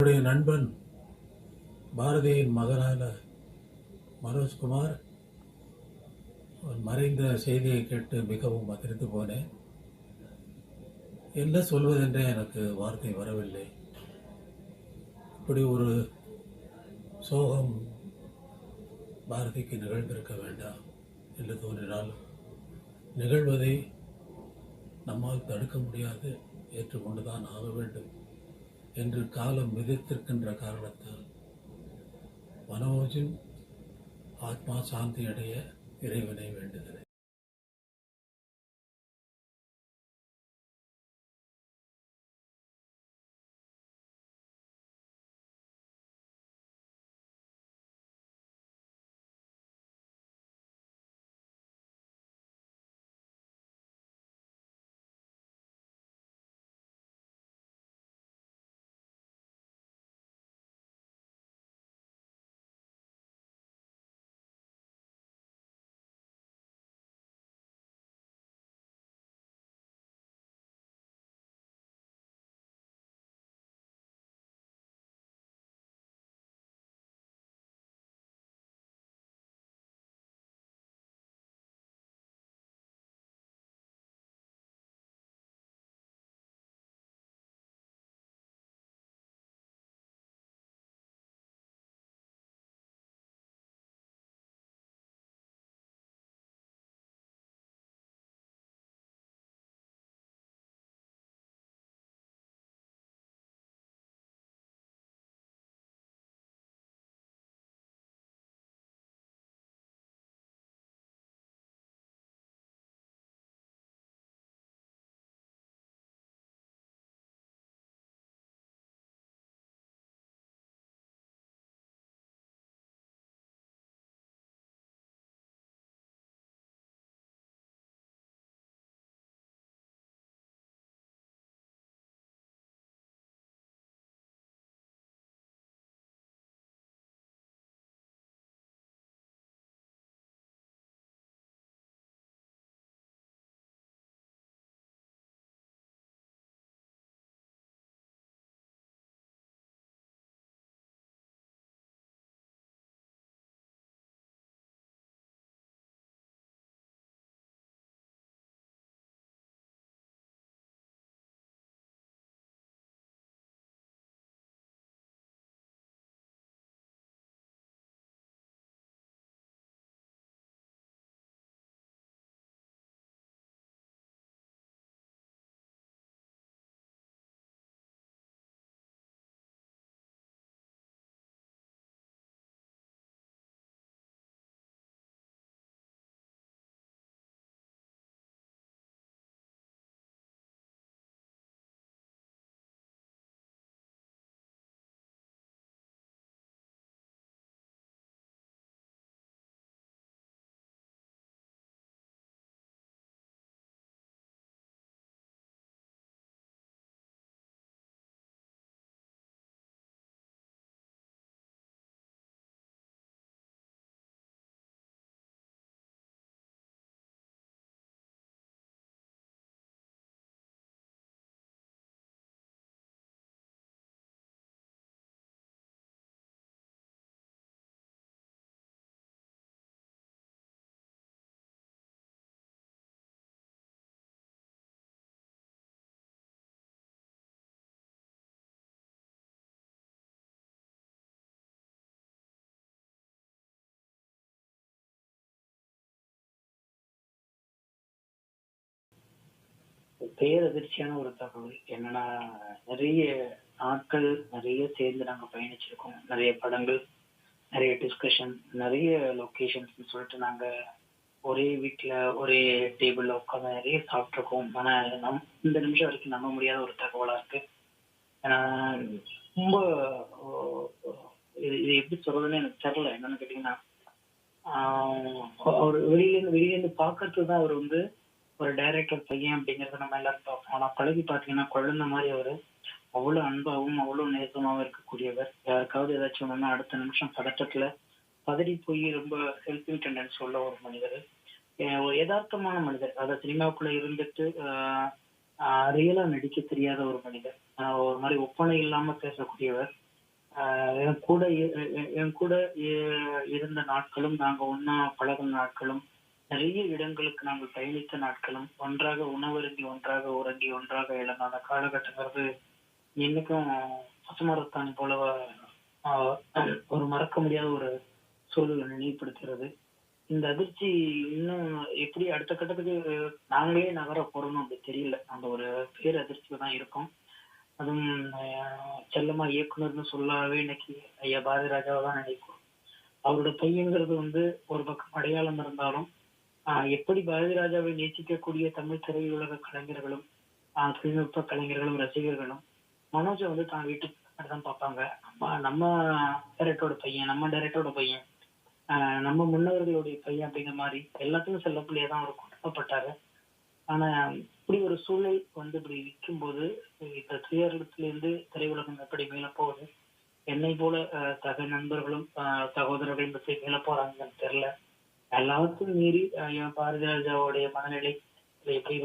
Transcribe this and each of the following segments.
என்னுடைய நண்பன் பாரதியின் மகனான மனோஜ்குமார் மறைந்த செய்தியை கேட்டு மிகவும் அதிர்ந்து போனேன். என்ன சொல்வதென்றே எனக்கு வார்த்தை வரவில்லை. இப்படி ஒரு சோகம் பாரதிக்கு நிகழ்ந்திருக்க வேண்டாம் என்று தோன்றினால் நிகழ்வதை நம்மால் தடுக்க முடியாது ஏற்றுக்கொண்டுதான் ஆக வேண்டும். என்று காலம் விதித்திருக்கின்ற காரணத்தால் மனோஜின் ஆத்மா சாந்தி அடைய இறைவனை வேண்டுகிறேன். பேரதிர்ச்சியான ஒரு தகவல். என்னன்னா நிறைய நாட்கள் நிறைய சேர்ந்து நாங்க பயணிச்சிருக்கோம். நிறைய படங்கள் நிறைய டிஸ்கஷன் நிறைய லொக்கேஷன்ஸ் சொல்லிட்டு நாங்க ஒரே வீட்டுல ஒரே டேபிள்ல உட்காந்து நிறைய சாப்பிட்ருக்கோம் ஆனா நம் இந்த நிமிஷம் வரைக்கும் நம்ப முடியாத ஒரு தகவலா இருக்கு. ரொம்ப ஓ, இது எப்படி சொல்றதுன்னு எனக்கு தெரியல. என்னன்னு கேட்டீங்கன்னா அவர் வெளியிலேருந்து வெளியிலேருந்து வெளியில இருந்து பார்க்கறதுக்கு தான் அவர் வந்து ஒரு டைரக்டர் பையன் அப்படிங்கறத நம்ம எல்லாரும் பார்ப்போம். ஆனா பழகி பாத்தீங்கன்னா குழந்தை மாதிரி அவரு அவ்வளவு அன்பாகவும் அவ்வளவு நேசமாவும் இருக்கக்கூடியவர். யாருக்காவது ஏதாச்சும் ஒண்ணுன்னா அடுத்த நிமிஷம் பதட்டத்துல பதறி போய் ரொம்ப ஹெல்பிங் டெண்டன்ஸ் உள்ள ஒரு மனிதர். ஒரு யதார்த்தமான மனிதர். அதாவது சினிமாக்குள்ள இருந்துட்டு ரியலா நடிக்க தெரியாத ஒரு மனிதர். ஆஹ் ஒரு மாதிரி ஒப்பனை இல்லாம பேசக்கூடியவர். ஆஹ் என் கூட என் கூட இருந்த நாட்களும் நாங்க ஒன்னா பழகும் நாட்களும் நிறைய இடங்களுக்கு நாங்கள் பயணித்த நாட்களும் ஒன்றாக உணவருந்தி ஒன்றாக உறங்கி ஒன்றாக இழந்த அந்த காலகட்டங்கிறது இன்னைக்கும் பசுமரத்தான் போல ஒரு மறக்க முடியாத ஒரு சூழலை நினைவுபடுத்துகிறது. இந்த அதிர்ச்சி இன்னும் எப்படி அடுத்த கட்டத்துக்கு நாங்களே நகர போறோம்னு அப்படி தெரியல. அந்த ஒரு பேர் அதிர்ச்சியில தான் இருக்கும். அதுவும் செல்லமா இயக்குனர்னு சொல்லாவே இன்னைக்கு ஐயா பாரதி ராஜாவை தான் நினைக்கும் அவரோட பையங்கிறது வந்து ஒரு பக்கம் அடையாளம் இருந்தாலும் எப்படி பாரதி ராஜாவை நேசிக்கக்கூடிய தமிழ் திரையுலக கலைஞர்களும் ஆஹ் தொழில்நுட்ப கலைஞர்களும் ரசிகர்களும் மனோஜை வந்து தான் வீட்டுக்கு தான் பார்ப்பாங்க. நம்ம நம்ம டைரக்டரோட பையன் நம்ம டைரக்டரோட பையன் ஆஹ் நம்ம முன்னவர்களுடைய பையன் அப்படிங்கிற மாதிரி எல்லாத்துக்கும் செல்ல பிள்ளையா தான் அவர் குடும்பப்பட்டாரு ஆனா இப்படி ஒரு சூழல் வந்து இப்படி விற்கும் போது இந்த துயரத்திலிருந்து திரையுலகம் எப்படி மேல போகுது? என்னை போல தக சக நண்பர்களும் ஆஹ் சகோதரர்களும் எப்படி மேல போறாங்கன்னு தெரியல. எல்லாத்துக்கும் மீறி ஆஹ் என் பாரதிராஜாவுடைய மனநிலை எப்படி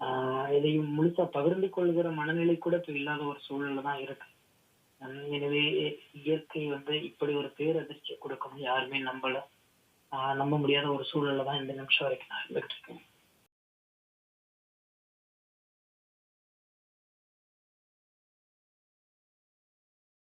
ஆஹ் இதையும் முழுசா பகிர்ந்து கொள்கிற மனநிலை கூட இப்ப இல்லாத ஒரு சூழல்ல தான் இருக்கு. எனவே இயற்கை வந்து இப்படி ஒரு பேரதிர்ச்சி கொடுக்கணும் யாருமே நம்பல. ஆஹ் நம்ப முடியாத ஒரு சூழல்ல தான் இந்த நிமிஷம் வரைக்கும் நான் இருந்துட்டு இருக்கேன்.